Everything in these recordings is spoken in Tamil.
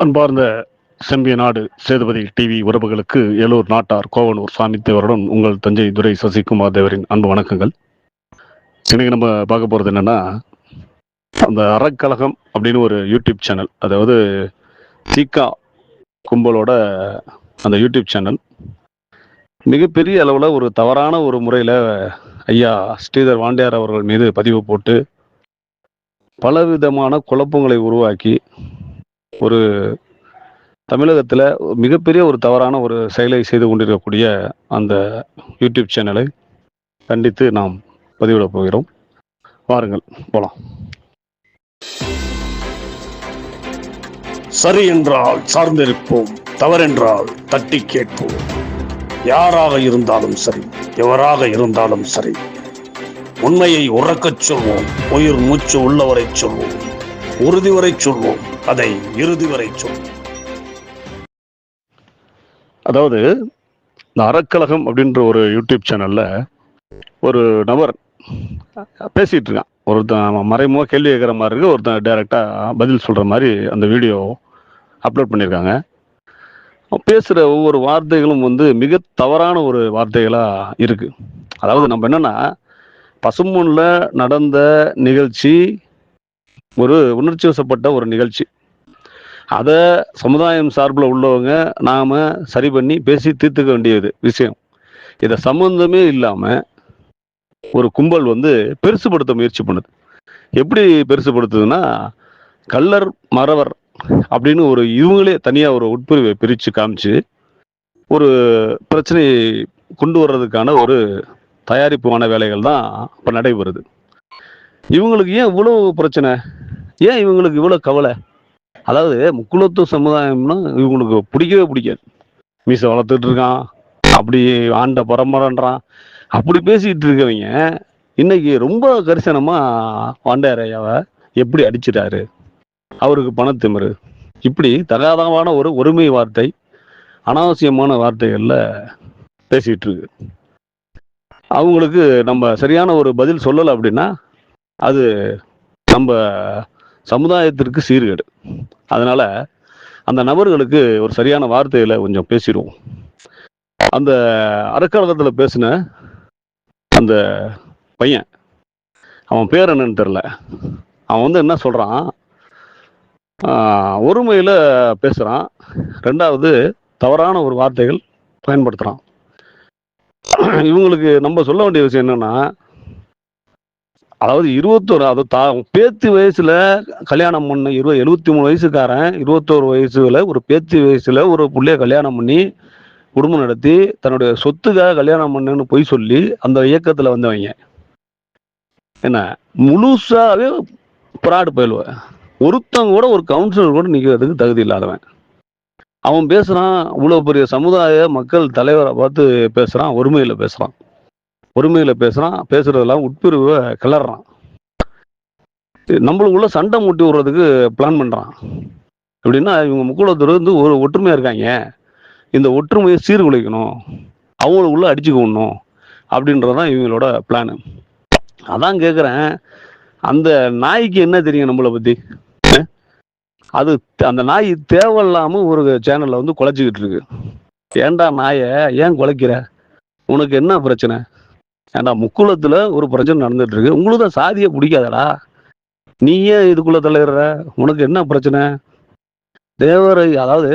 அன்பார்ந்த செம்பிய நாடு சேதுபதி டிவி உறவுகளுக்கு ஏலூர் நாட்டார் கோவனூர் சாமி தேவருடன் உங்கள் தஞ்சை துரை சசிகுமார் தேவரின் அன்பு வணக்கங்கள். இன்னைக்கு நம்ம பார்க்க போகிறது என்னன்னா அந்த அறக்கழகம் அப்படின்னு ஒரு யூடியூப் சேனல் அதாவது சீக்கா கும்பலோட அந்த யூடியூப் சேனல். மிகப்பெரிய அளவில் ஒரு தவறான ஒரு முறையில் ஐயா ஸ்ரீதர் வாண்டியார் அவர்கள் மீது பதிவு போட்டு பலவிதமான குழப்பங்களை உருவாக்கி ஒரு தமிழகத்தில் மிகப்பெரிய ஒரு தவறான ஒரு செயலை செய்து கொண்டிருக்கக்கூடிய அந்த யூடியூப் சேனலை கண்டித்து நாம் பதிவிட போகிறோம். வாருங்கள் போலாம். சரி என்றால் சார்ந்திருப்போம் தவறென்றால் தட்டி கேட்போம். யாராக இருந்தாலும் சரி எவராக இருந்தாலும் சரி உண்மையை உறக்கச் சொல்வோம் உயிர் மூச்சு உள்ளவரை சொல்வோம் உறுதி வரை சொல்வோம். அதை இறுதி வரை சொல். அதாவது இந்த அறக்கழகம் அப்படின்ற ஒரு யூடியூப் சேனல்ல ஒரு நபர் பேசிட்டு இருக்கான் ஒருத்தன் மறைமுக கேள்வி கேட்குற மாதிரி இருக்கு ஒருத்தன் டைரக்டா பதில் சொல்ற மாதிரி அந்த வீடியோ அப்லோட் பண்ணியிருக்காங்க. பேசுகிற ஒவ்வொரு வார்த்தைகளும் வந்து மிக தவறான ஒரு வார்த்தைகளா இருக்கு. அதாவது நம்ம என்னன்னா பசும்பொன்ல நடந்த நிகழ்ச்சி ஒரு உணர்ச்சி வசப்பட்ட ஒரு நிகழ்ச்சி. அதை சமுதாயம் சார்பில் உள்ளவங்க நாம் சரி பண்ணி பேசி தீர்த்துக்க வேண்டியது விஷயம். இதை சம்மந்தமே இல்லாமல் ஒரு கும்பல் வந்து பெருசுபடுத்த முயற்சி பண்ணுது. எப்படி பெருசுபடுத்துதுன்னா கல்லர் மறவர் அப்படின்னு ஒரு இவங்களே தனியாக ஒரு உட்பிரிவை பிரித்து காமிச்சு ஒரு பிரச்சனையை கொண்டு வர்றதுக்கான ஒரு தயாரிப்பான வேலைகள் தான் இப்போ நடைபெறுது. இவங்களுக்கு ஏன் இவ்வளோ பிரச்சனை? ஏன் இவங்களுக்கு இவ்வளோ கவலை? அதாவது முக்குலத்து சமுதாயம்னா இவங்களுக்கு பிடிக்கவே பிடிக்காது. மீசை வளர்த்துட்டு இருக்கான். அப்படி ஆண்ட பரம்பரைன்றான். அப்படி பேசிட்டு இருக்கவங்க இன்னைக்கு ரொம்ப கரிசனமா வாண்டாரையாவை எப்படி அடிச்சிட்டாரு? அவருக்கு பணத்திமிரு இப்படி தகாதமான ஒரு ஒருமை வார்த்தை அனாவசியமான வார்த்தைகளில் பேசிட்டு இருக்கு. அவங்களுக்கு நம்ம சரியான ஒரு பதில் சொல்லலை அப்படின்னா அது நம்ம சமுதாயத்திற்கு சீர்கேடு. அதனால் அந்த நபர்களுக்கு ஒரு சரியான வார்த்தையில் கொஞ்சம் பேசிடுவோம். அந்த அறக்கழகத்தில் பேசின அந்த பையன் அவன் பேர் என்னன்னு தெரில அவன் வந்து என்ன சொல்கிறான் ஒருமையில் பேசுகிறான் ரெண்டாவது தவறான ஒரு வார்த்தைகள் பயன்படுத்துகிறான் இவங்களுக்கு நம்ம சொல்ல வேண்டிய விஷயம் என்னென்னா அதாவது இருபத்தோரு அது தா பேத்தி வயசுல கல்யாணம் பண்ண இருபது எழுபத்தி மூணு வயசுக்காரன் இருபத்தோரு வயசுல ஒரு பேத்தி வயசுல ஒரு பிள்ளைய கல்யாணம் பண்ணி குடும்பம் நடத்தி தன்னுடைய சொத்துக்காக கல்யாணம் பண்ணுன்னு பொய் சொல்லி அந்த இயக்கத்துல வந்தவங்க. என்ன? முழுசாவே பிராடு பயிலுவ ஒருத்தங்க கூட ஒரு கவுன்சிலர் கூட நிற்கிறதுக்கு தகுதி இல்லாதவன். அவன் பேசுகிறான் இவ்வளோ பெரிய சமுதாய மக்கள் தலைவரை பார்த்து பேசுகிறான் ஒருமையில் பேசுகிறான் ஒருமையில பேசுறான் பேசுறதெல்லாம் உட்பிரிவை கிளறான் நம்மளுக்குள்ள சண்டை மூட்டி விடுறதுக்கு பிளான் பண்றான். எப்படின்னா இவங்க முக்குளத்தூர் வந்து ஒரு ஒற்றுமையா இருக்காங்க. இந்த ஒற்றுமையை சீர்குலைக்கணும். அவங்களுக்குள்ள அடிச்சுக்கணும் அப்படின்றதான் இவங்களோட பிளானு அதான் கேட்குறேன் அந்த நாய்க்கு என்ன தெரியும் நம்மளை பத்தி? அது அந்த நாய் தேவையில்லாம ஒரு சேனல்ல வந்து குலைச்சிக்கிட்டு இருக்கு. ஏன்டா நாயை ஏன் குலைக்கிற? உனக்கு என்ன பிரச்சனை? ஏன்னா முக்குளத்துல ஒரு பிரச்சனை நடந்துட்டு இருக்கு உங்களுக்கு தான் சாதியை பிடிக்காதடா. நீ ஏன் இதுக்குள்ள தலையிடுற. உனக்கு என்ன பிரச்சனை? தேவரை அதாவது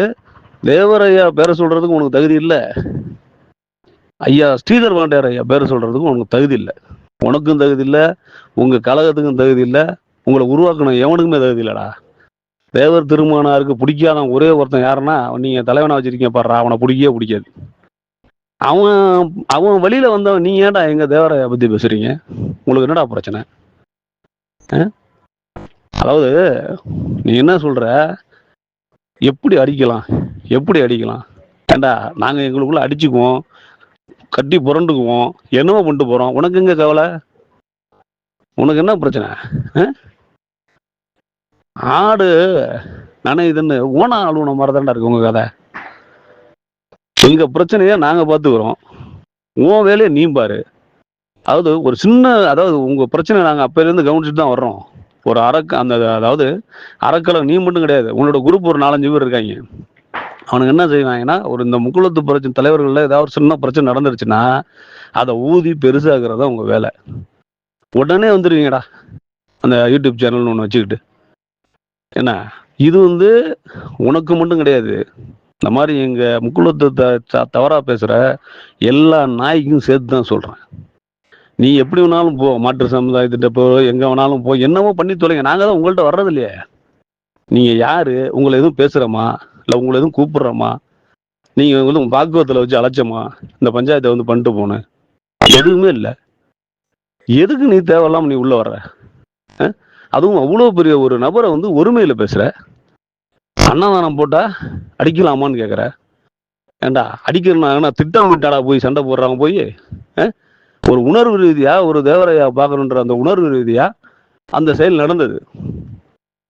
தேவரையா பேரை சொல்றதுக்கு உனக்கு தகுதி இல்லை. ஐயா ஸ்ரீதர் பாண்டியார் ஐயா பேரை சொல்றதுக்கு உனக்கு தகுதி இல்லை. உனக்கும் தகுதி இல்லை. உங்க கழகத்துக்கும் தகுதி இல்லை. உங்களை உருவாக்கணும் எவனுக்குமே தகுதி இல்லடா. தேவர் திருமணாருக்கு பிடிக்காதவன் ஒரே ஒருத்தன் யாருன்னா நீங்க தலைவனா வச்சிருக்கீங்க பாடுறா அவனை பிடிக்கவே பிடிக்காது. அவன் அவன் வழியில வந்தவன் நீங்க ஏன்டா எங்க தேவராய பத்தி பேசுறீங்க? உங்களுக்கு என்னடா பிரச்சனை? அதாவது நீ என்ன சொல்ற? எப்படி அடிக்கலாம்? எப்படி அடிக்கலாம்? ஏண்டா நாங்க எங்களுக்குள்ள அடிச்சுக்குவோம் கட்டி புரண்டுக்குவோம் என்னவோ பண்ணிட்டு போறோம். உனக்கு எங்க கவலை? உனக்கு என்ன பிரச்சனை? அஹ்? ஆடு நனையுதுன்னு ஓனா அழுவன மாதிரி தான்டா இருக்கு உங்க கதை. எங்க பிரச்சனையை நாங்க பாத்துக்கிறோம். உன் வேலையை நீ பாரு. அதாவது ஒரு சின்ன அதாவது உங்க பிரச்சனை நாங்க அப்பையில இருந்து கவனிச்சுட்டு தான் வர்றோம். ஒரு அறக்க அந்த அதாவது அறக்கலை நீ மட்டும் கிடையாது. உன்னோட குரூப் ஒரு நாலஞ்சு பேர் இருக்காங்க. அவனுக்கு என்ன செய்வாங்கன்னா ஒரு இந்த முக்குளத்து பிரச்சனை தலைவர்களில் ஏதாவது ஒரு சின்ன பிரச்சனை நடந்துருச்சுன்னா அதை ஊதி பெருசாக்குறது தான் உங்க வேலை. உடனே வந்துருவீங்கடா. அந்த யூடியூப் சேனல்னு ஒன்று வச்சுக்கிட்டு. என்ன? இது வந்து உனக்கு மட்டும் கிடையாது. இந்த மாதிரி எங்க முக்குளத்து தவறாக பேசுகிற தவறா பேசுற எல்லா நாய்க்கும் சேர்த்து தான் சொல்றேன். நீ எப்படி வேணாலும் போ மாற்று சமுதாயத்திட்ட போ எங்க வேணாலும் போ என்னமோ பண்ணி தொலைங்க. நாங்க தான் உங்கள்கிட்ட வர்றது இல்லையே நீங்க யாரு? உங்களை எதுவும் பேசுறோமா? இல்ல உங்களை எதுவும் கூப்பிட்றோமா? நீங்க வந்து உங்க பாக்குவத்துல வச்சு அழைச்சோமா இந்த பஞ்சாயத்தை வந்து பண்ணிட்டு போனேன். எதுவுமே இல்லை. எதுக்கு நீ தேவையில்லாம நீ உள்ள வர்ற? அதுவும் அவ்வளோ பெரிய ஒரு நபரை வந்து ஒருமையில பேசுற. அன்னதானம் போட்டால் அடிக்கலாமான்னு கேட்குற ஏண்டா அடிக்கிறனா திட்டம் விட்டாடா போய் சண்டை போடுறாங்க போய்? ஒரு உணர்வு ரீதியாக ஒரு தேவரையா பார்க்கணுன்ற அந்த உணர்வு ரீதியாக அந்த செயல் நடந்தது.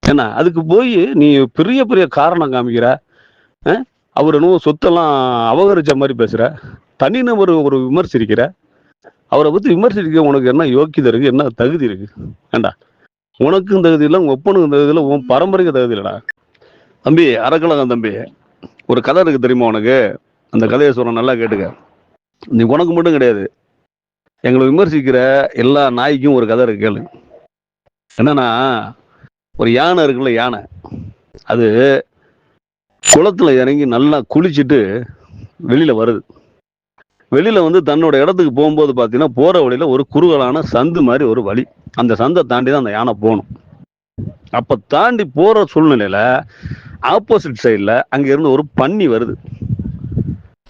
என்ன அதுக்கு போய் நீ பெரிய பெரிய காரணம் காமிக்கிற. அவர் என்னவோ சொத்தெல்லாம் அபகரிச்ச மாதிரி பேசுகிற தனிநபர் ஒரு விமர்சிக்கிற. அவரை பற்றி விமர்சிக்க உனக்கு என்ன யோக்கியதை இருக்குது என்ன தகுதி இருக்குது ஏண்டா உனக்கும் தகுதி இல்லை உங்கள் ஒப்பனுக்கும் தகுதி இல்லை உன் பரம்பரைக்கு தகுதி இல்லைடா. தம்பி அறக்கழகம் தம்பி. ஒரு கதை இருக்கு தெரியுமா உனக்கு? அந்த கதையை சொல்கிறேன் நல்லா கேட்டுக்க. நீ உனக்கு மட்டும் கிடையாது. எங்களை விமர்சிக்கிற எல்லா நாய்க்கும் ஒரு கதை இருக்கு கேளு. என்னன்னா ஒரு யானை இருக்குல்ல யானை. அது குளத்துல இறங்கி நல்லா குளிச்சுட்டு வெளியில வருது. வெளியில வந்து தன்னோட இடத்துக்கு போகும்போது பார்த்தீங்கன்னா போற வழியில ஒரு குறுகலான சந்து மாதிரி ஒரு வழி. அந்த சந்தை தாண்டி தான் அந்த யானை போகணும். அப்ப தாண்டி போற சூழ்நிலையில ஆப்போசிட் சைடுல அங்க இருந்து ஒரு பன்னி வருது.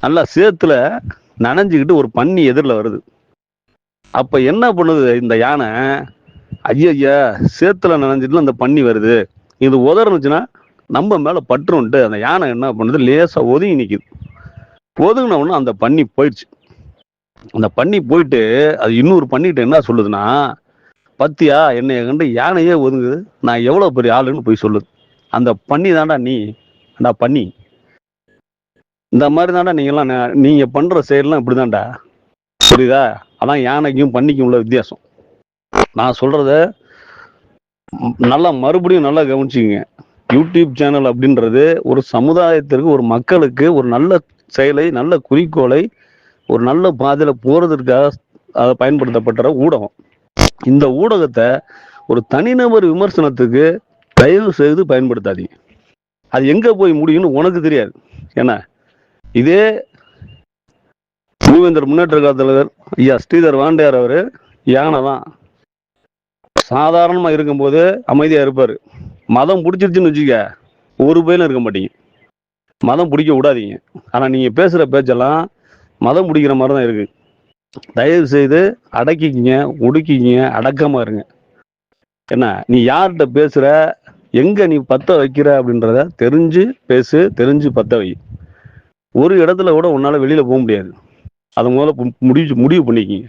நல்லா சேத்துல நனைஞ்சுக்கிட்டு ஒரு பன்னி எதிரில் வருது. அப்ப என்ன பண்ணுது இந்த யானை? ஐயா சேத்துல நனைஞ்சிட்டு அந்த பன்னி வருது. இது உதறுனுச்சுன்னா நம்ம மேல பற்றுன்ட்டு அந்த யானை என்ன பண்ணுது? லேசா ஒதுங்கி நிக்குது. ஒதுங்கின உடனே அந்த பன்னி போயிடுச்சு. அந்த பன்னி போயிட்டு அது இன்னொரு பண்ணிட்டு என்ன சொல்லுதுன்னா பத்தியா? என்னை கண்டு யானையே ஒதுங்குது. நான் எவ்வளோ பெரிய ஆளுன்னு போய் சொல்லுது அந்த பண்ணி தாண்டா நீ. அண்டா பண்ணி. இந்த மாதிரி தாண்டா நீங்கெல்லாம் ந- பண்ணுற செயல்லாம் இப்படி இப்படிதான்டா. புரியுதா? அதான் யானைக்கும் பண்ணிக்கும் உள்ள வித்தியாசம். நான் சொல்கிறத நல்லா மறுபடியும் நல்லா கவனிச்சிங்க யூடியூப் சேனல் அப்படின்றது ஒரு சமுதாயத்திற்கு ஒரு மக்களுக்கு ஒரு நல்ல செயலை நல்ல குறிக்கோளை ஒரு நல்ல பாதையில் போகிறதுக்காக அதை பயன்படுத்தப்பட்ட ஊடகம். இந்த ஊடகத்தை ஒரு தனிநபர் விமர்சனத்துக்கு தயவு செய்து பயன்படுத்தாதீங்க. அது எங்கே போய் முடியும்னு உனக்கு தெரியாது. ஏன்னா இதே மூவேந்தர் முன்னேற்ற கால தலைவர் ஐயா ஸ்ரீதர் வாண்டியார் அவர் யானை தான். சாதாரணமாக இருக்கும்போது அமைதியாக இருப்பார். மதம் பிடிச்சிருச்சுன்னு வச்சுக்க ஒரு பயிலும் இருக்க மாட்டீங்க. மதம் பிடிக்க விடாதீங்க. ஆனால் நீங்கள் பேசுகிற பேச்செல்லாம் மதம் பிடிக்கிற மாதிரி தான் இருக்குது தயவு செய்து அடக்கிக்கிங்க ஒடுக்கிக்கிங்க அடக்கமாக இருங்க. என்ன நீ யார்கிட்ட பேசுகிற எங்கே நீ பத்த வைக்கிற அப்படின்றத தெரிஞ்சு பேசு தெரிஞ்சு பத்த வை. ஒரு இடத்துல கூட உன்னால் வெளியில் போக முடியாது. அதை முதல்ல முடிவு முடிவு பண்ணிக்கிங்க.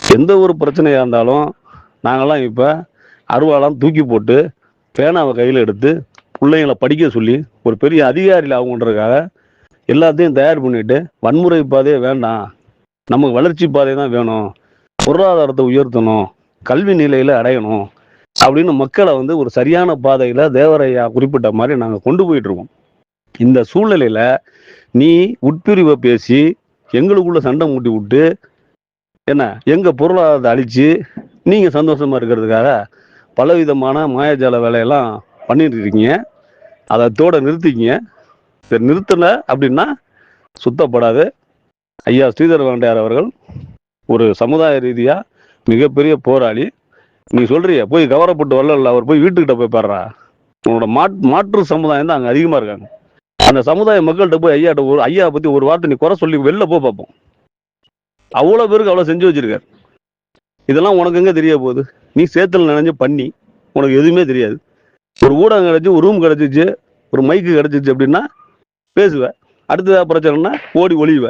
எந்த ஒரு பிரச்சனையாக இருந்தாலும் நாங்கள்லாம் இப்போ அருவாலாம் தூக்கி போட்டு பேனாவை கையில் எடுத்து பிள்ளைங்களை படிக்க சொல்லி ஒரு பெரிய அதிகாரியில் ஆகுன்றதுக்காக எல்லாத்தையும் தயார் பண்ணிட்டு வன்முறை பாதையே வேண்டாம். நமக்கு வளர்ச்சி பாதை தான் வேணும். பொருளாதாரத்தை உயர்த்தணும். கல்வி நிலையில அடையணும். அப்படின்னு மக்களை வந்து ஒரு சரியான பாதையில தேவரையா குறிப்பிட்ட மாதிரி நாங்கள் கொண்டு போயிட்டு இருக்கோம். இந்த சூழ்நிலையில நீ உட்பிரிவை பேசி எங்களுக்குள்ள சண்டை மூட்டி விட்டு என்ன எங்க பொருளாதாரத்தை அழிச்சு நீங்க சந்தோஷமா இருக்கிறதுக்காக பலவிதமான மாயாஜால வேலையெல்லாம் பண்ணிட்டு இருக்கீங்க. அதை தோட நிறுத்திக்கிங்க. சரி நிறுத்தலை அப்படின்னா சுத்தப்படாது. ஐயா ஸ்ரீதர் வேண்டையார் அவர்கள். ஒரு சமுதாய ரீதியாக மிகப்பெரிய போராளி. நீ சொல்றிய போய் கவரப்பட்டு வரல அவர் போய் வீட்டுக்கிட்ட போய் பாடுறா உன்னோட மாட் மாற்று சமுதாயம் தான் அங்கே அதிகமாக இருக்காங்க. அந்த சமுதாய மக்கள்கிட்ட போய் ஐயாட்ட ஒரு ஐயா பற்றி ஒரு வார்த்தை நீ குறை சொல்லி வெளில போ பார்ப்போம் அவ்வளோ பேருக்கு அவ்வளோ செஞ்சு வச்சிருக்காரு. இதெல்லாம் உனக்கு எங்கே தெரிய போகுது? நீ சேத்துல நினைஞ்சு பண்ணி உனக்கு எதுவுமே தெரியாது. ஒரு ஊடகம் கிடச்சி ஒரு ரூம் கிடச்சிச்சு ஒரு மைக்கு கிடச்சிச்சு அப்படின்னா பேசுவ. அடுத்ததா பிரச்சனைனா ஓடி ஒளிவ.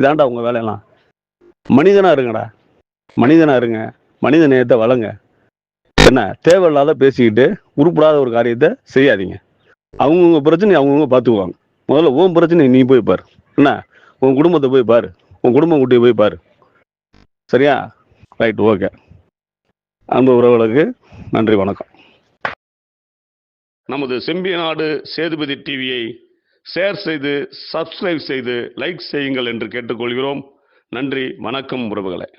இதாண்டா உங்கள் வேலையெல்லாம். மனிதனா இருங்கடா. மனிதனா இருங்க. மனித நேயத்தை வளங்க. என்ன? தேவையில்லாத பேசிக்கிட்டு உருப்படாத ஒரு காரியத்தை செய்யாதீங்க. அவங்கவுங்க பிரச்சனை அவங்கவுங்க பார்த்துக்குவாங்க. முதல்ல உன் பிரச்சனை நீ போய் பாரு. என்ன? உன் குடும்பத்தை போய் பாரு. உன் குடும்பம் கூட்டி போய் பாரு. சரியா? Right okay. அன்பு உறவுகளுக்கு நன்றி வணக்கம். நமது செம்பிய நாடு சேதுபதி டிவியை ஷேர் செய்து சப்ஸ்கிரைப் செய்து லைக் செய்யுங்கள் என்று கேட்டுக்கொள்கிறோம். நன்றி வணக்கம் உறவுகளை.